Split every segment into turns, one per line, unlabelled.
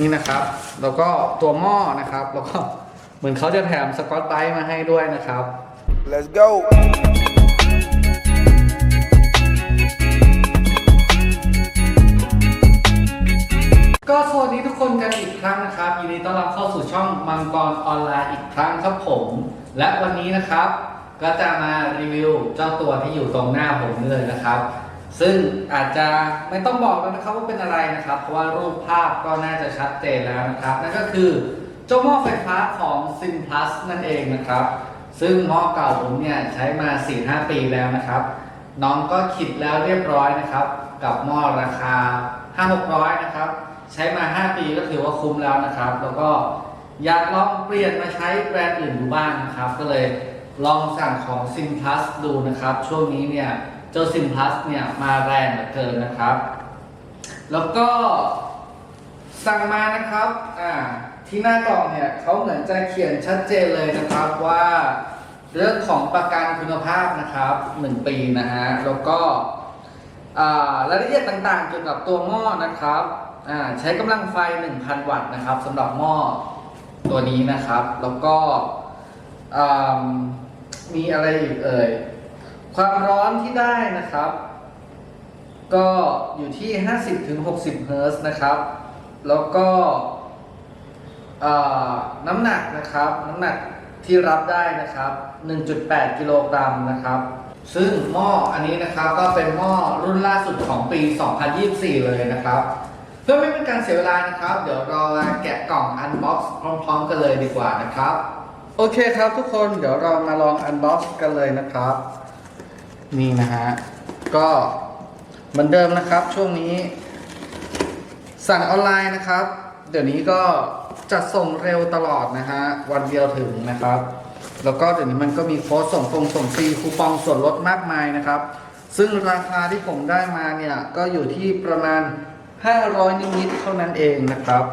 นี่นะครับ แล้วก็ตัวหม้อนะครับ แล้วก็เหมือนเขาจะแถมสกอตไบรท์มาให้ด้วยนะครับ
Let's go.
ก็สวัสดีทุกคนกันอีกครั้งนะครับยินดีต้อนรับเข้าสู่ช่องมังกรออนไลน์อีกครั้งครับผม และวันนี้นะครับ ก็จะมารีวิวเจ้าตัวที่อยู่ตรงหน้าผมนี่เลยนะครับ ซึ่งอาจจะไม่ต้องบอกแล้วนะครับว่าเป็นอะไรนะครับ เพราะว่ารูปภาพก็น่าจะชัดเจนแล้วนะครับ นั่นก็คือเจ้าหม้อไฟฟ้าของ Sim Plus นั่นเองนะครับ ซึ่งหม้อเก่าผมเนี่ยใช้มา 4-5 ปีแล้วนะครับ น้องก็คิดแล้วเรียบร้อยนะครับ กับหม้อราคา 5-600 นะครับ ใช้มา 5 ปีก็ถือว่าคุ้มแล้วนะครับ แล้วก็อยากลองเปลี่ยนมาใช้แบรนด์อื่นดูบ้างนะครับ ก็เลยลองสั่งของ Sim Plus ดูนะครับ ช่วงนี้เนี่ย เจ้า Sim Plus เนี่ยมาแรงเหลือเกินนะครับ แล้วก็สั่งมานะครับอ่าที่หน้ากล่องเนี่ยเขาเหมือนจะเขียนชัดเจนเลยนะครับว่าเรื่องของประกันคุณภาพนะครับ1ปีนะฮะแล้วก็รายละเอียดต่างๆเกี่ยวกับตัวหม้อนะครับใช้กำลังไฟ 1,000 วัตต์นะครับสำหรับหม้อตัวนี้นะครับ แล้วก็มีอะไรอีกเอ่ย ความร้อนที่ได้นะครับ ก็อยู่ที่ 50-60 เฮิร์ตซ์นะครับ แล้วก็น้ำหนักนะครับ น้ำหนักที่รับได้นะครับ 1.8 กิโลกรัมนะครับ ซึ่งหม้ออันนี้นะครับก็เป็นหม้อรุ่นล่าสุดของปี 2024 เลยนะครับ เพื่อไม่เป็นการเสียเวลานะครับ เดี๋ยวเรามาแกะกล่องอันบ็อกซ์พร้อมๆกันเลยดีกว่านะครับ โอเคครับทุกคนเดี๋ยวเรามาลองอันบ็อกซ์กันเลยนะครับ นี่นะฮะ ก็เหมือนเดิมนะครับ ช่วงนี้ สั่งออนไลน์นะครับ เดี๋ยวนี้ก็จะส่งเร็วตลอดนะฮะ วันเดียวถึงนะครับ แล้วก็เดี๋ยวนี้มันก็มีโค้ดส่งฟงส่งฟรีคูปองส่วนลดมากมายนะครับ ซึ่งราคาที่ผมได้มาเนี่ย ก็อยู่ที่ประมาณ 500 นิดๆเท่านั้นเองนะครับ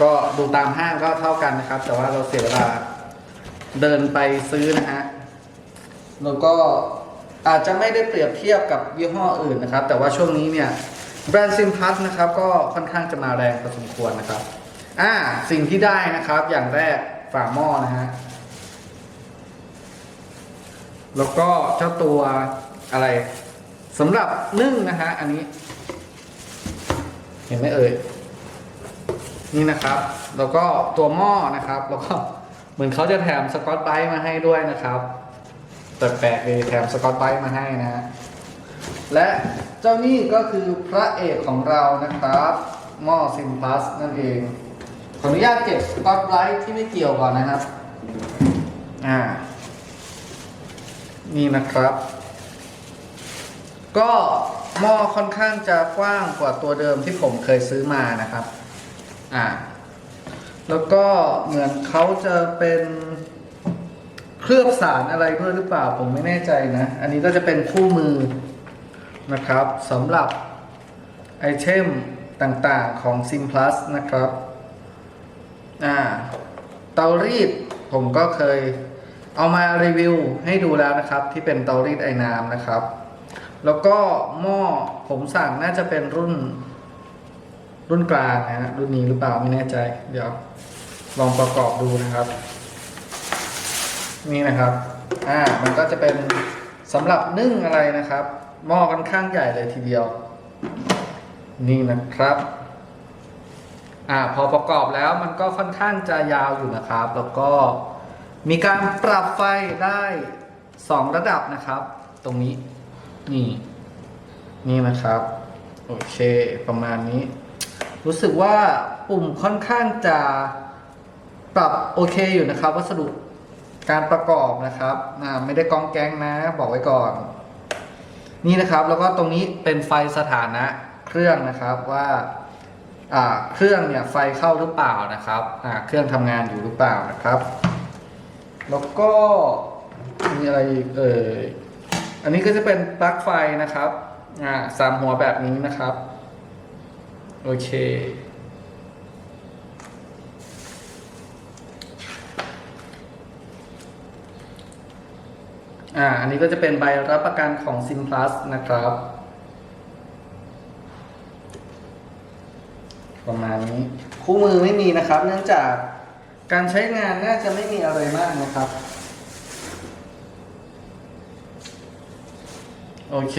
ก็ดูตามห้างก็เท่ากันนะครับ แต่ว่าเราเสียเวลาเดินไปซื้อนะฮะ แล้วก็ อาจจะไม่ได้เปรียบเทียบกับยี่ห้ออื่นนะครับ แต่ว่าช่วงนี้เนี่ยแบรนด์ซิมพัสนะครับก็ค่อนข้างจะมาแรงพอสมควรนะครับอ่าสิ่งที่ได้นะครับอย่างแรกฝาหม้อนะฮะแล้วก็เจ้าตัวอะไรสำหรับนึ่งนะฮะอันนี้ เห็นไหมเอ่ยนี่นะครับ แล้วก็ตัวหม้อนะครับ แล้วก็เหมือนเขาจะแถมสกอตไบรท์มาให้ด้วยนะครับ แปลกๆเลยแถมสกอตไบรท์มาให้นะฮะ และเจ้านี่ก็คือพระเอกของเรานะครับหม้อซิมพลัสนั่นเอง ขออนุญาตเก็บสกอตไบรท์ที่ไม่เกี่ยวก่อนนะครับ อ่า นี่นะครับ ก็หม้อค่อนข้างจะกว้างกว่าตัวเดิมที่ผมเคยซื้อมานะครับ อ่า แล้วก็เหมือนเขาจะเป็น เคลือบสารอะไรด้วยหรือเปล่าผมไม่แน่ใจนะ อันนี้ก็จะเป็นคู่มือนะครับสำหรับไอเทมต่างๆของ Sim Plus นะครับ อ่า เตารีดผมก็เคยเอามารีวิวให้ดูแล้วนะครับ ที่เป็นเตารีดไอ้น้ำนะครับ แล้วก็หม้อผมสั่งน่าจะเป็นรุ่น รุ่นกลางนะฮะรุ่นนี้หรือเปล่าไม่แน่ใจ เดี๋ยว ลองประกอบดูนะครับ นี่นะครับ อ่า มันก็จะเป็นสำหรับนึ่งอะไรนะครับ หม้อค่อนข้างใหญ่เลยทีเดียว นี่นะครับ อ่า พอประกอบแล้วมันก็ค่อนข้างจะยาวอยู่นะครับ แล้วก็มีการปรับไฟได้สองระดับนะครับ ตรงนี้ นี่ นี่นะครับ โอเค ประมาณนี้ รู้สึกว่าปุ่มค่อนข้างจะปรับโอเคอยู่นะครับ วัสดุ การประกอบนะครับไม่ได้กองแกงนะ บอกไว้ก่อน นี่นะครับแล้วก็ตรงนี้เป็นไฟสถานะเครื่องนะครับว่าเครื่องเนี่ยไฟเข้าหรือเปล่านะครับเครื่องทำงานอยู่หรือเปล่านะครับ แล้วก็มีอะไรอีกเอ่ยอันนี้ก็จะเป็นปลั๊กไฟนะครับสามหัวแบบนี้นะครับ โอเค อ่าอันนี้ก็จะเป็นใบรับประกันของ Sim Plus นะครับ ประมาณนี้คู่มือไม่มีนะครับ เนื่องจากการใช้งานน่าจะไม่มีอะไรมากนะครับ โอเค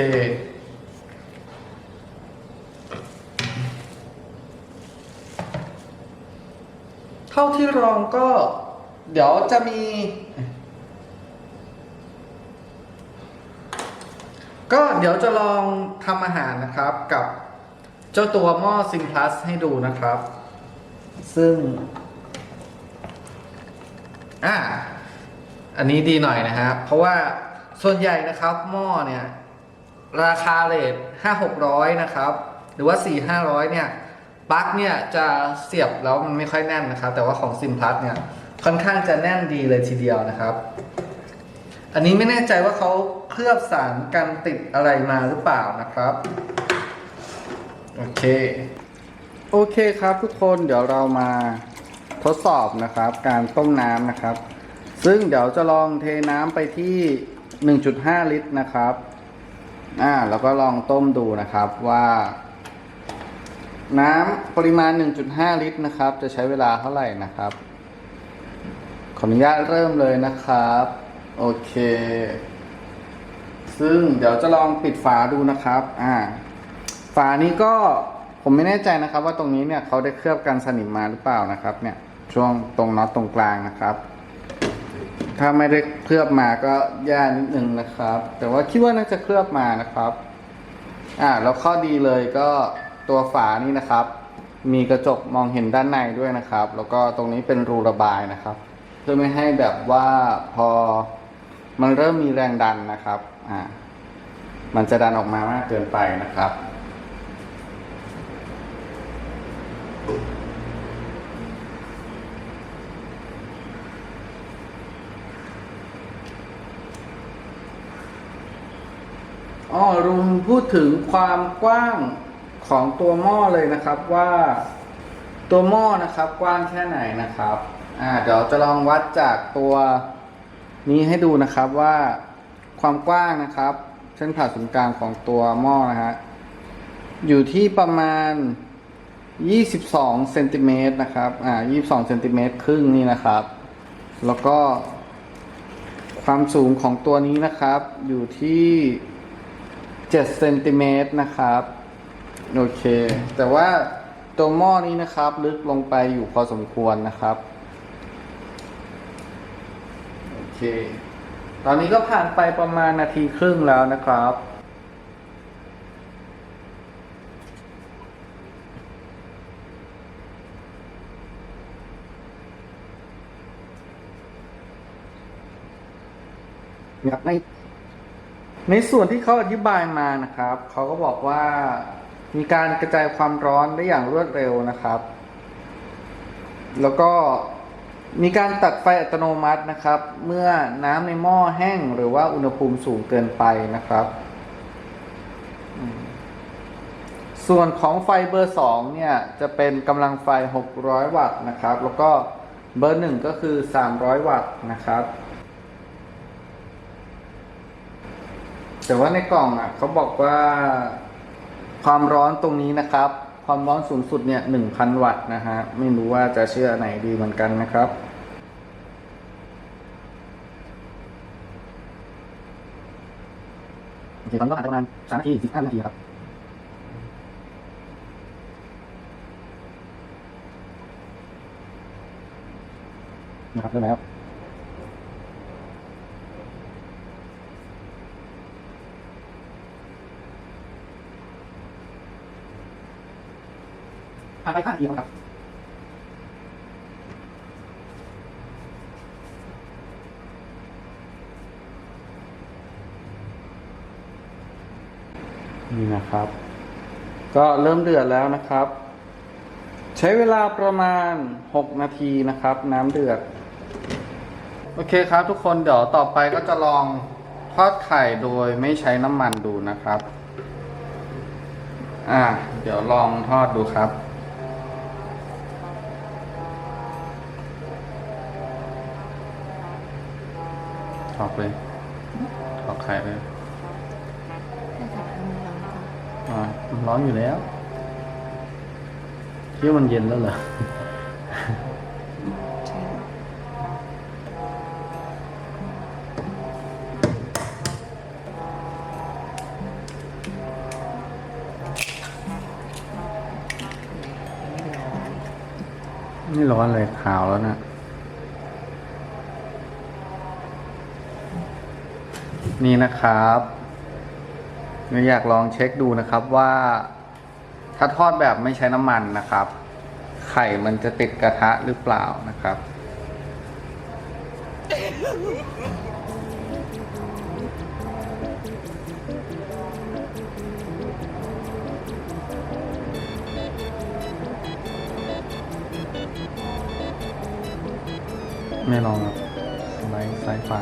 เท่าที่ลองก็เดี๋ยวจะมี ก็เดี๋ยวจะลองทำอาหารนะครับกับเจ้าตัวหม้อซิงพลัสให้ดูนะครับ ซึ่ง อ่า อันนี้ดีหน่อยนะฮะ เพราะว่าส่วนใหญ่นะครับหม้อเนี่ย ราคาเลทห้าหกร้อยนะครับ หรือว่าสี่ห้าร้อยเนี่ยปลั๊กเนี่ยจะเสียบแล้วมันไม่ค่อยแน่นนะครับ แต่ว่าของซิมพลัสเนี่ยค่อนข้างจะแน่นดีเลยทีเดียวนะครับ อันนี้ไม่แน่ใจว่าเขาเคลือบสารกันติดอะไรมาหรือเปล่านะครับ โอเค โอเคครับทุกคนเดี๋ยวเรามาทดสอบนะครับ การต้มน้ำนะครับ ซึ่งเดี๋ยวจะลองเทน้ำไปที่ 1.5 ลิตรนะครับอ่าแล้วก็ลองต้มดูนะครับว่า น้ำปริมาณ 1.5 ลิตรนะครับ จะใช้เวลาเท่าไหร่นะครับ ขออนุญาตเริ่มเลยนะครับ โอเค ซึ่งเดี๋ยวจะลองปิดฝาดูนะครับ อ่า ฝานี้ก็ผมไม่แน่ใจนะครับ ว่าตรงนี้เนี่ยเขาได้เคลือบกันสนิมมาหรือเปล่านะครับ เนี่ย ช่วงตรงน็อตตรงกลางนะครับ ถ้าไม่ได้เคลือบมาก็แย่นิดนึงนะครับ แต่ว่าคิดว่าน่าจะเคลือบมานะครับ อ่า แล้วข้อดีเลยก็ตัวฝานี่นะครับ มีกระจกมองเห็นด้านในด้วยนะครับ แล้วก็ตรงนี้เป็นรูระบายนะครับ เพื่อไม่ให้แบบว่าพอ มันเริ่มมีแรงดันนะครับ อ่า มันจะดันออกมามากเกินไปนะครับ อ๋อรุมพูดถึงความกว้างของตัวหม้อเลยนะครับว่าตัวหม้อนะครับกว้างแค่ไหนนะครับ อ่า เดี๋ยวจะลองวัดจากตัว นี้ให้ดูนะครับว่าความกว้างนะครับ เส้นผ่าศูนย์กลางของตัวหม้อนะฮะอยู่ที่ประมาณ 22เซนติเมตรนะครับอ่า22เซนติเมตรครึ่งนี่นะครับ แล้วก็ ความสูงของตัวนี้นะครับ อยู่ที่7เซนติเมตรนะครับโอเค แต่ว่าตัวหม้อนี้นะครับ ลึกลงไปอยู่พอสมควรนะครับ โอ เค ตอนนี้ก็ผ่านไปประมาณนาทีครึ่งแล้วนะครับในในส่วนที่เขาอธิบายมานะครับ เขาก็บอกว่ามีการกระจายความร้อนได้อย่างรวดเร็วนะครับ แล้วก็ มีการตัดไฟอัตโนมัตินะครับ เมื่อน้ำในหม้อแห้งหรือว่าอุณหภูมิสูงเกินไปนะครับ ส่วนของไฟเบอร์สองเนี่ย จะเป็นกำลังไฟ 600 วัตต์นะครับ แล้วก็เบอร์หนึ่งก็คือ 300 วัตต์นะครับแต่ว่าในกล่องอะเขาบอกว่าความร้อนตรงนี้นะครับ ความร้อนสูงสุดเนี่ยหนึ่งพันวัตต์นะฮะ ไม่รู้ว่าจะเชื่อไหนดีเหมือนกันนะครับโอเคตอนนี้ก็อาจจะประมาณสามนาทีสิบห้านาทีครับนะครับเริ่มแล้ว ผ่านไปห้านาทีแล้วครับ นี่นะครับ ก็เริ่มเดือดแล้วนะครับ ใช้เวลาประมาณ 6 นาทีนะครับ น้ำเดือด โอเคครับทุกคนเดี๋ยวต่อไปก็จะลองทอดไข่โดยไม่ใช้น้ำมันดูนะครับ อ่า เดี๋ยวลองทอดดูครับ อกเลยถอกไข่เลย
ถ้าจะทำร้อนก่อน
อ่ามันร้อนอยู่แล้วคิดว่ามันเย็นแล้วเหรอไม่ร้อนเลยขาวแล้วนะ นี่นะครับเราอยากลองเช็คดูนะครับว่าถ้าทอดแบบไม่ใช้น้ำมันนะครับ ไข่มันจะติดกระทะหรือเปล่านะครับ ไม่ลองครับสไลด์ซ้ายขวา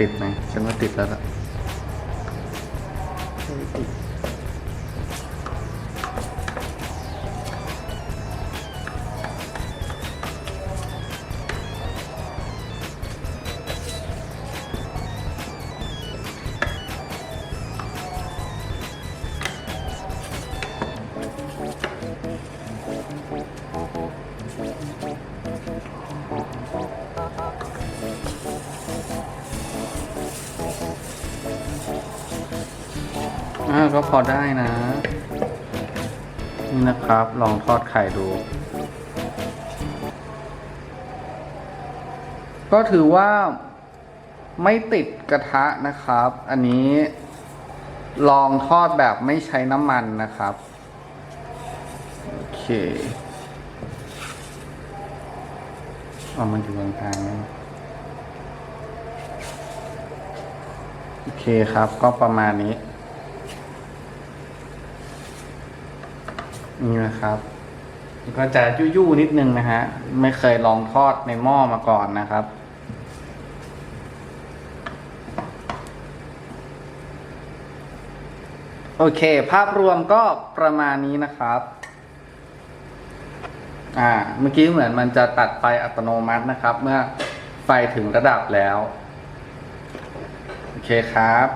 ติดไหมฉันว่าติดแล้วล่ะ อ่าก็พอได้นะ นี่นะครับ ลองทอดไข่ดู ก็ถือว่าไม่ติดกระทะนะครับ อันนี้ลองทอดแบบไม่ใช้น้ำมันนะครับ โอเคเอามันอยู่กลางๆนะโอเคครับ ก็ประมาณนี้ นี่นะครับก็จะยุ่ๆนิดนึงนะฮะ ไม่เคยลองทอดในหม้อมาก่อนนะครับ โอเค ภาพรวมก็ประมาณนี้นะครับ อ่า เมื่อกี้เหมือนมันจะตัดไฟอัตโนมัตินะครับ เมื่อไฟถึงระดับแล้ว โอเคครับ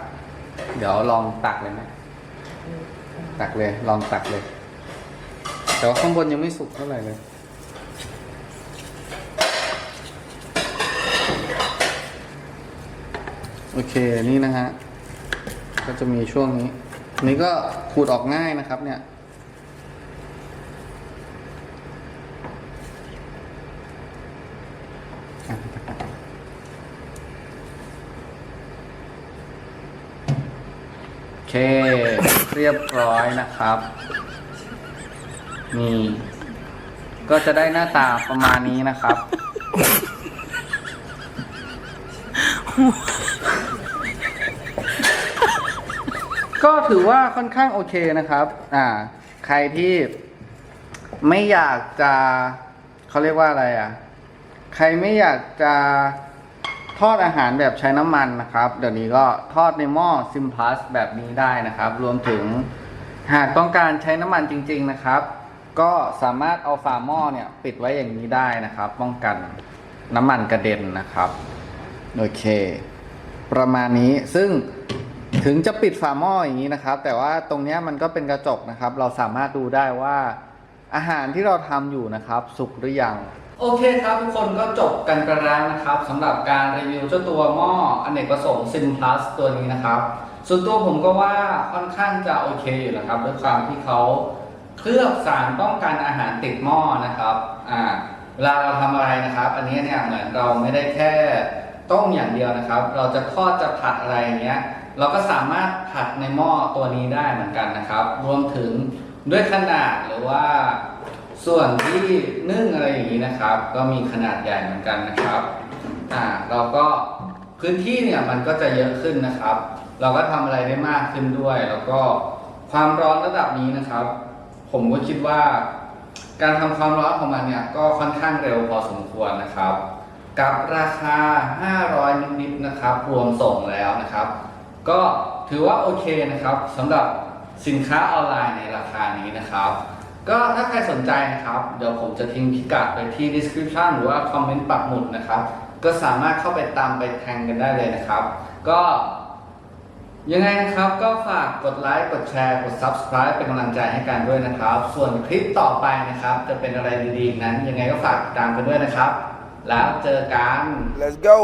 เดี๋ยวลองตักเลยไหมตักเลย ลองตักเลย แต่ว่าข้างบนยังไม่สุกเท่าไหร่เลยโอเคนี่นะฮะ ก็จะมีช่วงนี้ นี้ก็ขูดออกง่ายนะครับ เนี่ย โอเค เรียบร้อยนะครับ นี่ ก็จะได้หน้าตาประมาณนี้นะครับ ก็ถือว่าค่อนข้างโอเคนะครับ อ่า ใครที่ไม่อยากจะเขาเรียกว่าอะไรอะ ใครไม่อยากจะทอดอาหารแบบใช้น้ำมันนะครับ เดี๋ยวนี้ก็ทอดในหม้อซิมพลัสแบบนี้ได้นะครับ รวมถึงหากต้องการใช้น้ำมันจริง ๆ นะครับ ก็สามารถเอาฝาหม้อเนี่ยปิดไว้อย่างนี้ได้นะครับ ป้องกันน้ำมันกระเด็นนะครับ โอเค ประมาณนี้ซึ่งถึงจะปิดฝาหม้ออย่างนี้นะครับ แต่ว่าตรงนี้มันก็เป็นกระจกนะครับ เราสามารถดูได้ว่าอาหารที่เราทำอยู่นะครับ สุกหรือยังโอเคครับทุกคนก็จบกันไปแล้วนะครับสำหรับการรีวิวเจ้าตัวหม้ออเนกประสงค์ซินพลัสตัวนี้นะครับ ส่วนตัวผมก็ว่าค่อนข้างจะโอเคอยู่นะครับด้วยความที่เขา เคลือบสารป้องกันอาหารติดหม้อนะครับอ่าเวลาเราทำอะไรนะครับ อันนี้เนี่ยเหมือนเราไม่ได้แค่ต้มอย่างเดียวนะครับ เราจะทอดจะผัดอะไรอย่างเงี้ยเราก็สามารถผัดในหม้อตัวนี้ได้เหมือนกันนะครับ รวมถึงด้วยขนาดหรือว่าส่วนที่นึ่งอะไรอย่างนี้นะครับ ก็มีขนาดใหญ่เหมือนกันนะครับอ่าเราก็พื้นที่เนี่ยมันก็จะเยอะขึ้นนะครับ เราก็ทำอะไรได้มากขึ้นด้วย แล้วก็ความร้อนระดับนี้นะครับ ผมก็คิดว่า การทำความร้อนของมันเนี่ยก็ค่อนข้างเร็วพอสมควรนะครับ กับราคา 500 นิดๆนะครับ รวมส่งแล้วนะครับ ก็ถือว่าโอเคนะครับสำหรับสินค้าออนไลน์ในราคานี้นะครับ ก็ถ้าใครสนใจนะครับ เดี๋ยวผมจะทิ้งพิกัดไปที่ description หรือว่าคอมเมนต์ปักหมุดนะครับ ก็สามารถเข้าไปตามไปแทงกันได้เลยนะครับ ก็ ยังไงนะครับก็ฝากกดไลค์กดแชร์กด subscribe เป็นกำลังใจให้กันด้วยนะครับ ส่วนคลิปต่อไปนะครับ จะเป็นอะไรดีๆนั้น ยังไงก็ฝากติดตามกันด้วยนะครับ แล้วเจอกัน
Let's go.